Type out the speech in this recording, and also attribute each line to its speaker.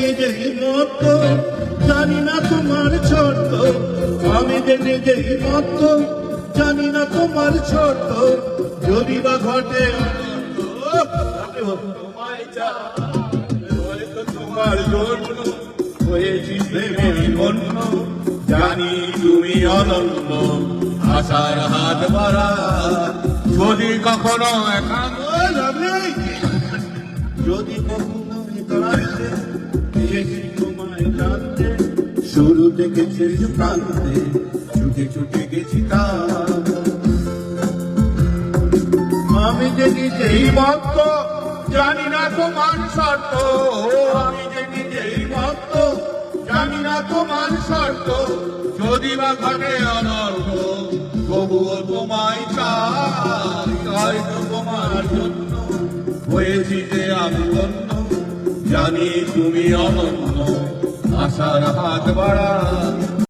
Speaker 1: নিজের মতো, জানি না তোমার ছোট আমি যে নিজের মতো, জানি না তোমার ছোট যদি বা ঘটে জানি তুমি অনন্য, আশার হাত বাড়া। যদি কখনো যদি কখনো শুরু থেকে শেষ প্রান্তে, ছুটে ছুটে গেছি তার। আমি যে নিজেই ভক্ত, জানি না তোমার শর্ত। আমি যে নিজেই ভক্ত, জানি না তোমার শর্ত। যদি বা ঘটে অনর্থ তবুও তোমায় চাই। হয়তো তোমার জন্য হয়েছি যে আমি জানি তুমি অনন্য। আশার হাত বাড়া